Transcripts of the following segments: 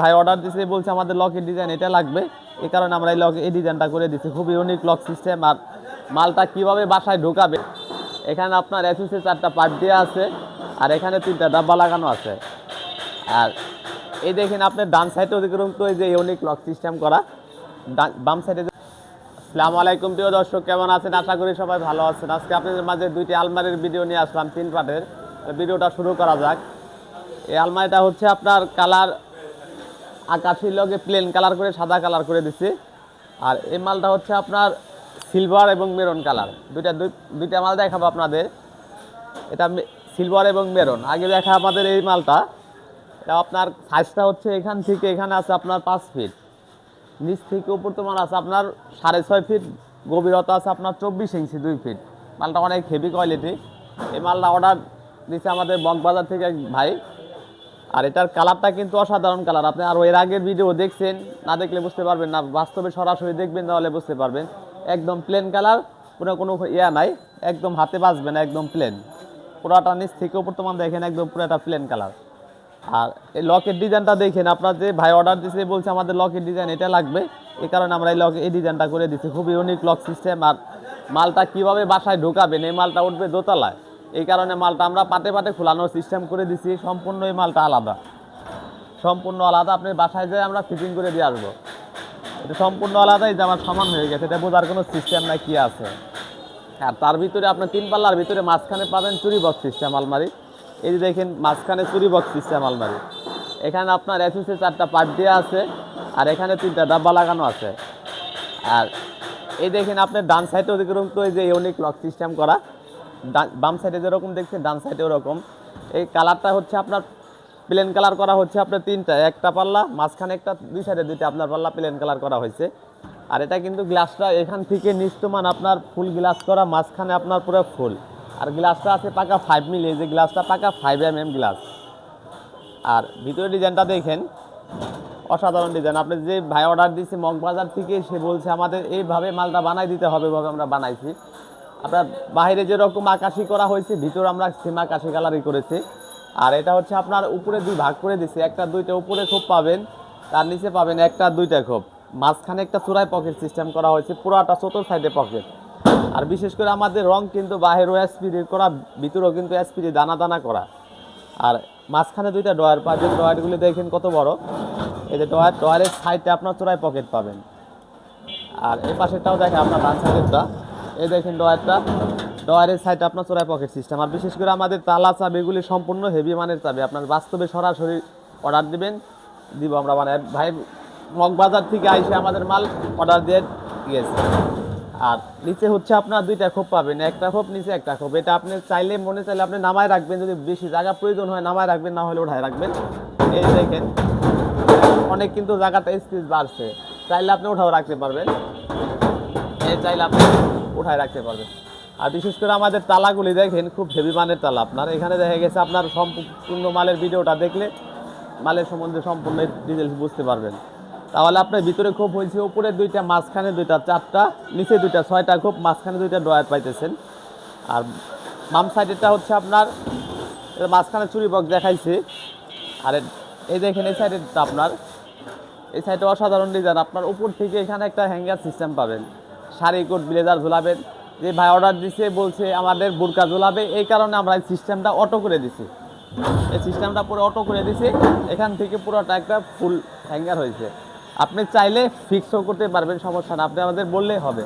ভাই অর্ডার দিছে, বলছে আমাদের লকের ডিজাইন এটা লাগবে। এই কারণে আমরা এই লক এই ডিজাইনটা করে দিচ্ছি খুব ইউনিক লক সিস্টেম আর মালটা কীভাবে বাসায় ঢোকাবে? এখানে আপনার এসএসএ চারটা পার্ট দেওয়া আছে আর এখানে তিনটা ডাব্বা লাগানো আছে। আর এই দেখেন আপনার ডান সাইডে অধিকরম তো এই যে ইউনিক লক সিস্টেম করা। বাম সাইডে আসসালামু আলাইকুম, প্রিয় দর্শক, কেমন আছেন? আশা করি সবাই ভালো আছেন। আজকে আপনাদের মাঝে দুইটি আলমারির ভিডিও নিয়ে আসলাম, তিন পার্টের ভিডিওটা শুরু করা যাক। এই আলমারিটা হচ্ছে আপনার কালার আকাশির লগে প্লেন কালার করে সাদা কালার করে দিছি। আর এই মালটা হচ্ছে আপনার সিলভার এবং মেরুন কালার দুইটা দুই- দুইটা মাল দেখাবো আপনাদের। এটা সিলভার এবং মেরুন আগে দেখা আমাদের এই মালটা। এটা আপনার সাইজটা হচ্ছে এখান থেকে এখানে আছে আপনার পাঁচ ফিট নিচ থেকে উপর তোমার আছে আপনার সাড়ে ছয় ফিট গভীরতা আছে আপনার চব্বিশ ইঞ্চি, দুই ফিট মালটা অনেক হেভি কোয়ালিটি এই মালটা অর্ডার দিচ্ছে আমাদের বকবাজার থেকে ভাই। আর এটার কালারটা কিন্তু অসাধারণ কালার। আপনি আর এর আগের ভিডিও দেখছেন, না দেখলে বুঝতে পারবেন না। বাস্তবে সরাসরি দেখবেন তাহলে বুঝতে পারবেন। একদম প্লেন কালার, কোনো কোনো ইয়া নাই। একদম হাতে বাঁচবে না, একদম প্লেন পুরাটা নিচ থেকে উপর তোমার দেখেন, একদম পুরাটা প্লেন কালার। আর এই লকের ডিজাইনটা দেখেন, আপনার যে ভাই অর্ডার দিছে, বলছে আমাদের লকের ডিজাইন এটা লাগবে। এই কারণে আমরা এই লক এই ডিজাইনটা করে দিচ্ছি খুবই ইউনিক লক সিস্টেম আর মালটা কীভাবে বাসায় ঢোকাবেন, এই মালটা উঠবে দোতলায়। এই কারণে মালটা আমরা পাটে পাটে খোলানোর সিস্টেম করে দিছি, সম্পূর্ণ এই মালটা আলাদা। সম্পূর্ণ আলাদা, আপনি বাসায় যেয়ে আমরা ফিটিং করে দিয়ে আসব। এটা সম্পূর্ণ আলাদাই, যে আমার সমান হয়ে গেছে, এটা বোঝার কোনো সিস্টেম না কি আছে। আর তার ভিতরে আপনার তিন পাল্লার ভিতরে মাঝখানে পাবেন চুরি বক্স সিস্টেম আলমারি। এই যে দেখেন, মাঝখানে চুরি বক্স সিস্টেম আলমারি। এখানে আপনার এসএসএ চারটা পার্ট দেওয়া আছে, আর এখানে তিনটা ডাব্বা লাগানো আছে। আর এই দেখেন আপনার ডান সাইডে অধিকরম তো এই যে ইউনিক লক সিস্টেম করা বাম সাইডে যেরকম দেখছেন ডান সাইডে ওরকম। এই কালারটা হচ্ছে আপনার প্লেন কালার করা হচ্ছে আপনার তিনটা। একটা পাল্লা, মাঝখানে একটা, দুই সাইডে দুইটা আপনার পাল্লা প্লেন কালার করা হয়েছে। আর এটা কিন্তু গ্লাসটা এখান থেকে নিস্তমান আপনার ফুল গ্লাস করা, মাঝখানে আপনার পুরো ফুল আর গ্লাসটা আছে পাকা ফাইভ মিলি যে গ্লাসটা পাকা ফাইভ এম এম গ্লাস আর ভিতরে ডিজাইনটা দেখেন, অসাধারণ ডিজাইন আপনি যে ভাই অর্ডার দিয়েছে মগবাজার থেকে, সে বলছে আমাদের এইভাবে মালটা বানাই দিতে হবে ভাবে আমরা বানাইছি। আপনার বাইরে যেরকম আকাশি করা হয়েছে, ভিতরে আমরা সেম আকাশি কালারই করেছি। আর এটা হচ্ছে আপনার উপরে দুই ভাগ করে দিছে, একটা দুইটা উপরে খোপ পাবেন, তার নিচে পাবেন একটা দুইটা খোপ। মাঝখানে একটা চূড়ায় পকেট সিস্টেম করা হয়েছে, পুরোটা চতুর সাইডে পকেট আর বিশেষ করে আমাদের রং কিন্তু বাহিরও এসপিডি করা, ভিতরেও কিন্তু এসপিডি দানা দানা করা। আর মাঝখানে দুইটা ডয়ার পাবেন ডয়ারগুলি দেখেন কত বড়, এই যে ডয়ার ডয়ারের সাইডে আপনার চোরাই পকেট পাবেন। আর এই পাশেরটাও দেখেন আপনার ডান সাইডেরটা এই দেখেন ডয়ারটা ডয়ারের সাইডে আপনার চোরাই পকেট সিস্টেম। আর বিশেষ করে আমাদের তালা চাবি এগুলি সম্পূর্ণ হেভি মানের চাবি। আপনার বাস্তবে সরাসরি অর্ডার দিবেন, দিব আমরা মানে ভাই মগবাজার থেকে আইসে আমাদের মাল অর্ডার দিয়ে গিয়েছে আর নিচে হচ্ছে আপনার দুইটা খোপ পাবেন, একটা খোপ নিচে একটা খোপ। এটা আপনি চাইলে, মনে চাইলে আপনি নামায় রাখবেন, যদি বেশি জায়গা প্রয়োজন হয় নামায় রাখবেন, না হলে ওঠায় রাখবেন। এই দেখেন, অনেক কিন্তু জায়গাটা স্পেস বাড়ছে। চাইলে আপনি ওঠাও রাখতে পারবেন। এই চাইলে আপনি উঠায় রাখতে পারবেন আর বিশেষ করে আমাদের তালাগুলি দেখেন, খুব হেভি মানের তালা আপনার। এখানে দেখা গেছে আপনার সম্পূর্ণ মালের ভিডিওটা দেখলে মালের সম্বন্ধে সম্পূর্ণ ডিটেলস বুঝতে পারবেন। তাহলে আপনার ভিতরে খোপ হয়েছে, উপরে দুইটা, মাঝখানে দুইটা, চারটা, নিচে দুইটা, ছয়টা খোপ মাঝখানে দুইটা ডয়ার পাইতেছেন। আর বাম সাইডেরটা হচ্ছে আপনার মাঝখানে চুরি বক্স দেখাইছে। আর এই দেখেন, এই সাইডেরটা আপনার। এই সাইডে অসাধারণ ডিজাইন আপনার উপর থেকে এখানে একটা হ্যাঙ্গার সিস্টেম পাবেন। শাড়ি কোট, ব্লেজার ঝুলাবেন। যে ভাই অর্ডার দিছে, বলছে আমাদের বুরকা ঝুলাবে। এই কারণে আমরা এই সিস্টেমটা অটো করে দিছি। এই সিস্টেমটা পুরো অটো করে দিছি। এখান থেকে পুরোটা একটা ফুল হ্যাঙ্গার হয়েছে। আপনি চাইলে ফিক্সও করতে পারবেন, সমস্যা না। আপনি আমাদের বললেই হবে।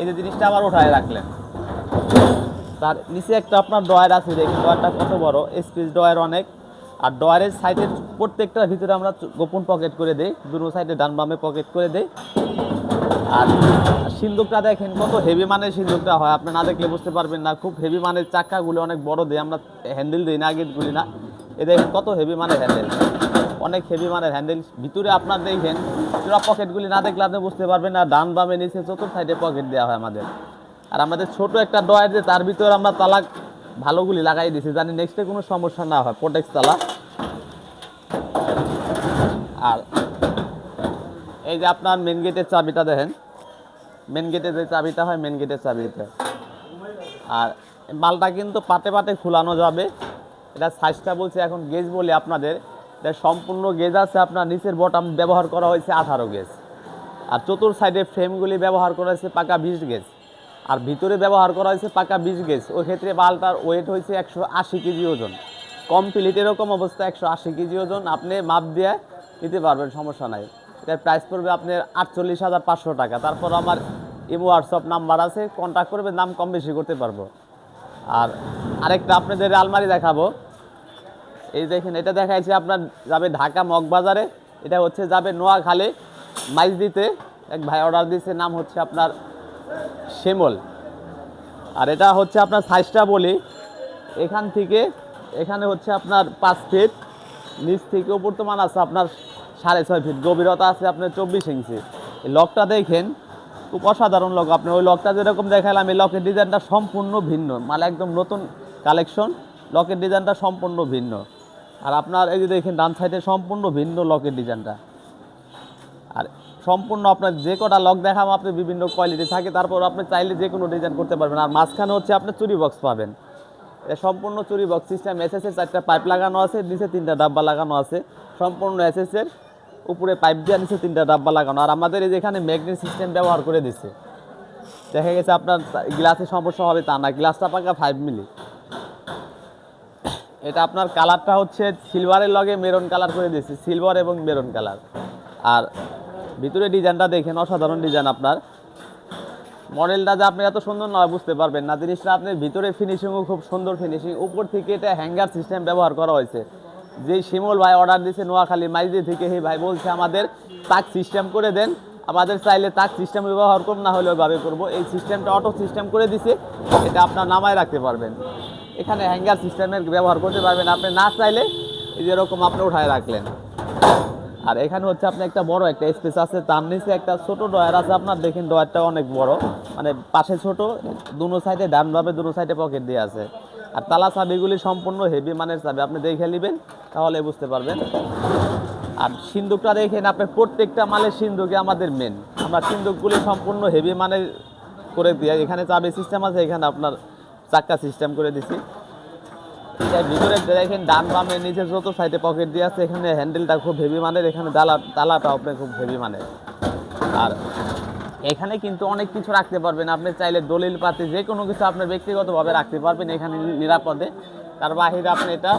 এই যে জিনিসটা আবার ওঠায় রাখলেন। তার নিচে একটা আপনার ডয়ার আছে দেখুন ডয়ারটা কত বড়? স্পেস ডয়ার অনেক। আর ডয়ারের সাইডের প্রত্যেকটার ভিতরে আমরা গোপন পকেট করে দেই। দুটো সাইডে ডান বামে পকেট করে দেই। আর সিন্দুকটা দেখেন, কত হেভি মানের সিন্দুকটা হয়। আপনি না দেখলে বুঝতে পারবেন না। খুব হেভি মানের চাকাগুলো অনেক বড় দেয় আমরা হ্যান্ডেল দিই না, গেটগুলি না। এ দেখেন কত হেভি মানের হ্যান্ডেল অনেক হেভি মানের হ্যান্ডেল ভিতরে আপনার দেখেন পুরো পকেটগুলি না দেখলে আপনি বুঝতে পারবেন না। ডান বামে, নিচে, চতুর্থ সাইডে পকেট দেওয়া হয় আমাদের। আর আমাদের ছোট একটা ডয়ার যে তার ভিতরে আমরা তালাক ভালোগুলি লাগাই দিয়েছি জানি নেক্সটে কোনো সমস্যা না হয়, প্রোটেক্স তালা। আর এই যে আপনার মেন গেটের চাবিটা দেখেন। মেন গেটে যে চাবিটা হয় মেন গেটের চাবিটা আর মালটা কিন্তু পাটে পাতে খোলানো যাবে। এটা সাইজটা বলছে এখন গেজ বলে আপনাদের। এটা সম্পূর্ণ গেজ আছে, আপনার নিচের বটাম ব্যবহার করা হয়েছে আঠারো গেজ আর চতুর সাইডে ফ্রেমগুলি ব্যবহার করা হয়েছে পাকা বিশ গেজ আর ভিতরে ব্যবহার করা হয়েছে পাকা বিশ গেজ ওই ক্ষেত্রে মালটার ওয়েট হয়েছে একশো আশি কেজি ওজন। কমপ্লিট এরকম অবস্থা একশো আশি কেজি ওজন। আপনি মাপ দিয়ে নিতে পারবেন, সমস্যা নাই। এটার প্রাইস পড়বে আপনার আটচল্লিশ হাজার পাঁচশো টাকা। তারপর আমার ইমো হোয়াটসঅ্যাপ নাম্বার আছে কন্ট্যাক্ট করবে দাম কম বেশি করতে পারব। আর আরেকটা আপনাদের আলমারি দেখাবো। এই দেখেন, এটা দেখাইছে আপনার যাবে ঢাকা মগবাজারে। এটা হচ্ছে যাবে নোয়াখালী মাইজ দিতে এক ভাই অর্ডার দিয়েছে নাম হচ্ছে আপনার শ্যামল। আর এটা হচ্ছে আপনার সাইজটা বলি, এখান থেকে, এখানে হচ্ছে আপনার পাঁচ ফিট নিচ থেকে উপর তো মান আছে আপনার সাড়ে ছয় ফিট গভীরতা আছে আপনার চব্বিশ ইঞ্চি এই লকটা দেখেন, খুব অসাধারণ লক। আপনি ওই লকটা যেরকম দেখালাম, এই লকের ডিজাইনটা সম্পূর্ণ ভিন্ন। মানে একদম নতুন কালেকশন লকের ডিজাইনটা সম্পূর্ণ ভিন্ন। আর আপনার এই যে দেখেন, ডান সাইডে সম্পূর্ণ ভিন্ন লকের ডিজাইনটা। আর সম্পূর্ণ আপনার যে কটা লক দেখাম আপনি বিভিন্ন কোয়ালিটি থাকে, তারপর আপনি চাইলে যে কোনো ডিজাইন করতে পারবেন। আর মাঝখানে হচ্ছে আপনি চুরি বক্স পাবেন। এটা সম্পূর্ণ চুরি বক্স সিস্টেম এসএসের চারটা পাইপ লাগানো আছে, নিচে তিনটা ডাব্বা লাগানো আছে। সম্পূর্ণ এসএসের উপরে পাইপ দিয়ে নিচে তিনটা ডাব্বা লাগানো। আর আমাদের এই যেখানে ম্যাগনেট সিস্টেম ব্যবহার করে দিচ্ছে দেখা গেছে আপনার গ্লাসের সমস্যা হবে তা না গ্লাসটা পাকা ফাইভ মিলি এটা আপনার কালারটা হচ্ছে সিলভারের লগে মেরুন কালার করে দিয়েছি সিলভার এবং মেরুন কালার আর ভিতরে ডিজাইনটা দেখেন, অসাধারণ ডিজাইন আপনার। মডেলটা যে আপনি এত সুন্দর নয়, বুঝতে পারবেন না। জিনিসটা আপনার ভিতরে ফিনিশিংও খুব সুন্দর ফিনিশিং উপর থেকে এটা হ্যাঙ্গার সিস্টেম ব্যবহার করা হয়েছে। যেই শিমল ভাই অর্ডার দিয়েছে নোয়াখালী মাইজি থেকে, হে ভাই বলছে আমাদের তাক সিস্টেম করে দেন। আমাদের চাইলে তাক সিস্টেম ব্যবহার করব না হলে ওইভাবে করব। এই সিস্টেমটা অটো সিস্টেম করে দিছে, এটা আপনার নামায় রাখতে পারবেন। এখানে হ্যাঙ্গার সিস্টেমের ব্যবহার করতে পারবেন আপনি, না চাইলে যেরকম আপনি উঠায় রাখলেন। আর এখানে হচ্ছে আপনি একটা বড় একটা স্পেস আছে, তার নিচে একটা ছোট ডয়ার আছে, আপনার দেখেন ডয়ারটা অনেক বড়। মানে পাশে ছোট, দুনো সাইডে ডানভাবে, দুনো সাইডে পকেট দিয়ে আছে। আর তালা চাবিগুলি সম্পূর্ণ হেভি মানের চাবি, আপনি দেখে নেবেন, তাহলে বুঝতে পারবেন। আর সিন্দুকটা দেখেন আপনি, প্রত্যেকটা মালের সিন্দুকে আমাদের মেন আমরা সিন্দুকগুলি সম্পূর্ণ হেভি মানের করে দিয়ে, এখানে চাবি সিস্টেম আছে, এখানে আপনার চাক্কা সিস্টেম করে দিছি। ভিতরে দেখেন ডান বামে, নিচে যত সাইডে পকেট দিয়ে আছে, এখানে হ্যান্ডেলটা খুব হেভি মানের, এখানে ডালা তালাটা আপনি খুব হেভি মানের। আর এখানে কিন্তু অনেক কিছু রাখতে পারবেন। আপনি চাইলে দলিল পাতি যে কোনো কিছু আপনি ব্যক্তিগতভাবে রাখতে পারবেন এখানে নিরাপদে। তার বাহিরে আপনি এটা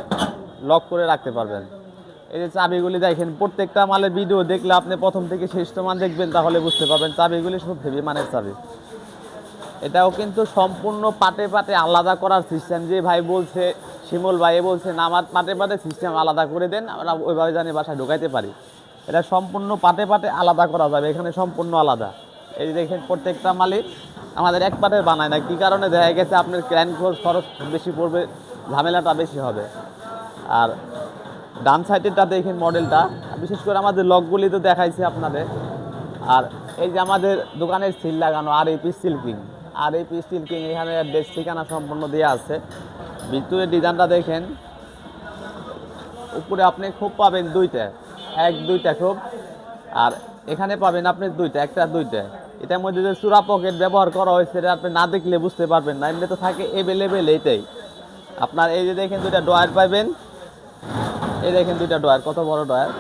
লক করে রাখতে পারবেন। এই যে চাবিগুলি দেখেন, প্রত্যেকটা মালের ভিডিও দেখলে আপনি প্রথম থেকে শেষ মান দেখবেন, তাহলে বুঝতে পারবেন চাবিগুলি সব হেভি মানের চাবি। এটাও কিন্তু সম্পূর্ণ পাটে পাটে আলাদা করার সিস্টেম যে ভাই বলছে, শিমল ভাই বলছে আমার পাটে পাটে সিস্টেম আলাদা করে দেন, আমরা ওইভাবে জানি বাসায় ঢোকাইতে পারি। এটা সম্পূর্ণ পাটে পাটে আলাদা করা যাবে, এখানে সম্পূর্ণ আলাদা। এই দেখেন, প্রত্যেকটা মালিক আমাদের এক বানায় না। কী কারণে? দেখা গেছে আপনার ক্র্যান খরচ খরচ বেশি পড়বে, ঝামেলাটা বেশি হবে। আর ডান সাইডেরটা দেখেন মডেলটা, বিশেষ করে আমাদের লকগুলি তো দেখাইছি আপনাদের। আর এই যে আমাদের দোকানের সিল লাগানো, আর এই পি স্টিল কিং। আর এই পি স্টিল কিং এখানে ডেস্ক ঠিকানা সম্পূর্ণ দেওয়া আছে। বিদ্যুতের ডিজাইনটা দেখেন, উপরে আপনি খুব পাবেন দুইটা, এক, দুইটা খুব। আর এখানে পাবেন আপনি দুইটা, একটা দুইটা। এটার মধ্যে যে চূড়া পকেট ব্যবহার করা হয়েছে, এটা আপনি না দেখলে বুঝতে পারবেন না। এমনি তো থাকে এভেলেবেল এইটাই। আপনার এই যে দেখেন দুইটা ডয়ার পাবেন। এই দেখেন দুইটা ডয়ার কত বড় ডয়ার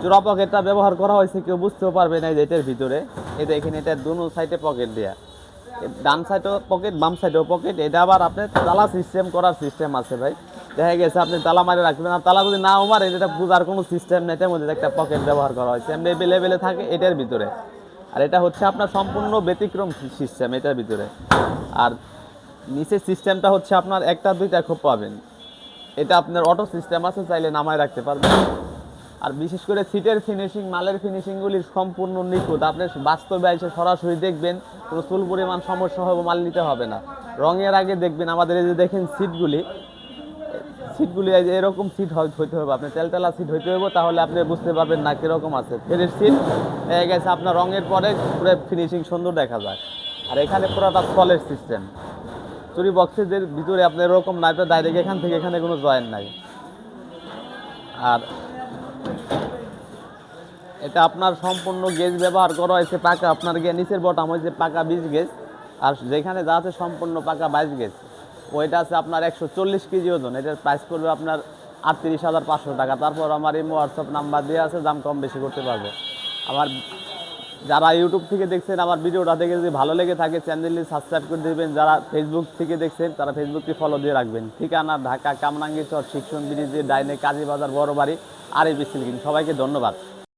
চূড়া পকেটটা ব্যবহার করা হয়েছে, কেউ বুঝতেও পারবে না যে এটার ভিতরে। এই দেখেন এটা দুনো সাইডে পকেট দেয়া। ডান সাইডেও পকেট, বাম সাইডেও পকেট। এটা আবার আপনি তালা সিস্টেম করার সিস্টেম আছে ভাই। দেখা গেছে আপনি তালা মারে রাখবেন, আর তালা যদি নাও মারে, এটা পূজার কোনো সিস্টেম নেই। এটার মধ্যে একটা পকেট ব্যবহার করা হয়েছে। এমনি এভেলেবেলে থাকে এটার ভিতরে। আর এটা হচ্ছে আপনার সম্পূর্ণ ব্যতিক্রম সিস্টেম এটার ভিতরে। আর নিচের সিস্টেমটা হচ্ছে আপনার একটা, দুইটা খুব পাবেন। এটা আপনার অটো সিস্টেম আছে, চাইলে নামায় রাখতে পারবেন। আর বিশেষ করে সিটের ফিনিশিং মালের ফিনিশিংগুলি সম্পূর্ণ নিখুঁত। আপনি বাস্তবে এসে সরাসরি দেখবেন চুল পরিমাণ সমস্যা হবে, মাল নিতে হবে না। রঙের আগে দেখবেন, আমাদের এই যে দেখেন সিটগুলি সিটগুলি এরকম সিট হইতে হবে। আপনি তেলতেলা সিট হইতে হবে তাহলে আপনি বুঝতে পারবেন না কীরকম আছে। ফেরের সিট হয়ে গেছে আপনার রঙের পরে পুরো ফিনিশিং সুন্দর দেখা যায়। আর এখানে পুরোটা সলের সিস্টেম চুরি বক্সের যে ভিতরে আপনার এরকম না ডাইরেক্ট এখান থেকে এখানে কোনো জয়েন নাই। আর এটা আপনার সম্পূর্ণ গেজ ব্যবহার করা হয়েছে পাকা, আপনার গিয়ে নিচের বটাম হয়েছে পাকা বিশ গেজ আর যেখানে যা আছে সম্পূর্ণ পাকা বাইশ গেজ ওইটা আছে আপনার একশো চল্লিশ কেজি ওজন, এটার প্রাইস পড়বে আপনার আটত্রিশ হাজার পাঁচশো টাকা। তারপর আমার এই হোয়াটসঅ্যাপ নাম্বার দেওয়া আছে, দাম কম বেশি করতে পারব। আমার যারা ইউটিউব থেকে দেখছেন, আমার ভিডিওটা দেখে যদি ভালো লেগে থাকে চ্যানেলটি সাবস্ক্রাইব করে দেবেন। যারা ফেসবুক থেকে দেখছেন, তারা ফেসবুকটি ফলো দিয়ে রাখবেন। ঠিকানা ঢাকা কামরাঙ্গি চর শিক্ষণ ব্রিজের ডাইনে কাজী বাজার বড় বাড়ি আর এই বিসিল সবাইকে ধন্যবাদ।